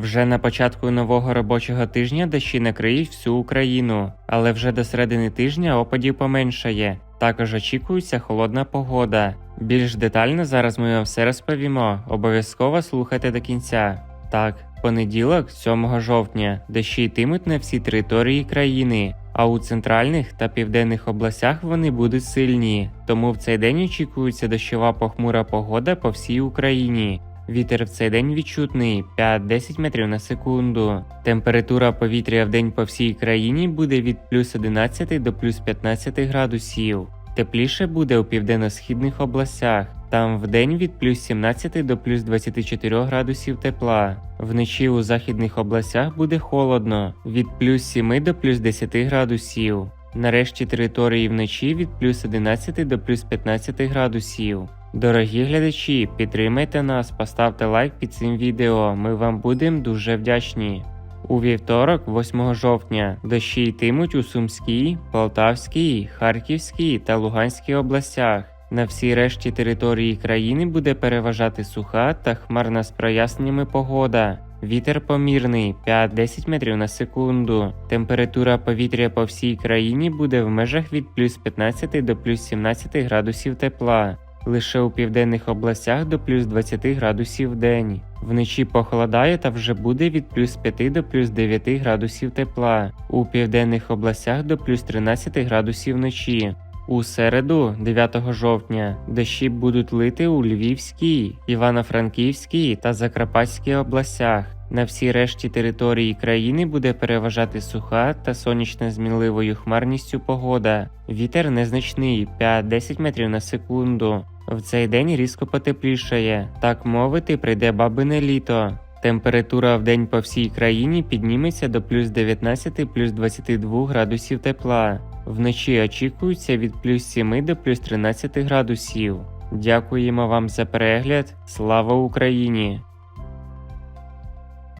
Вже на початку нового робочого тижня дощі накриють всю Україну, але вже до середини тижня опадів поменшає. Також очікується холодна погода. Більш детально зараз ми вам все розповімо. Обов'язково слухайте до кінця. Так, понеділок, 7 жовтня, дощі йтимуть на всій території країни, а у центральних та південних областях вони будуть сильні. Тому в цей день очікується дощова похмура погода по всій Україні. Вітер в цей день відчутний 5-10 метрів на секунду. Температура повітря в день по всій країні буде від плюс 11 до плюс 15 градусів. Тепліше буде у південно-східних областях. Там в день від плюс 17 до плюс 24 градусів тепла. Вночі у західних областях буде холодно від плюс 7 до плюс 10 градусів. Нарешті території вночі від плюс 11 до плюс 15 градусів. Дорогі глядачі, підтримайте нас, поставте лайк під цим відео. Ми вам будемо дуже вдячні. У вівторок, 8 жовтня, дощі йтимуть у Сумській, Полтавській, Харківській та Луганській областях. На всій решті території країни буде переважати суха та хмарна з проясненнями погода. Вітер помірний 5-10 метрів на секунду. Температура повітря по всій країні буде в межах від плюс 15 до плюс 17 градусів тепла. Лише у південних областях до плюс 20 градусів в день. Вночі похолодає та вже буде від плюс 5 до плюс 9 градусів тепла. У південних областях до плюс 13 градусів вночі. У середу, 9 жовтня, дощі будуть лити у Львівській, Івано-Франківській та Закарпатській областях. На всій решті території країни буде переважати суха та сонячна з мінливою хмарністю погода. Вітер незначний 5-10 метрів на секунду. В цей день різко потеплішає. Так мовити, прийде бабине літо. Температура в день по всій країні підніметься до плюс 19 плюс 22 градусів тепла. Вночі очікується від плюс 7 до плюс 13 градусів. Дякуємо вам за перегляд. Слава Україні!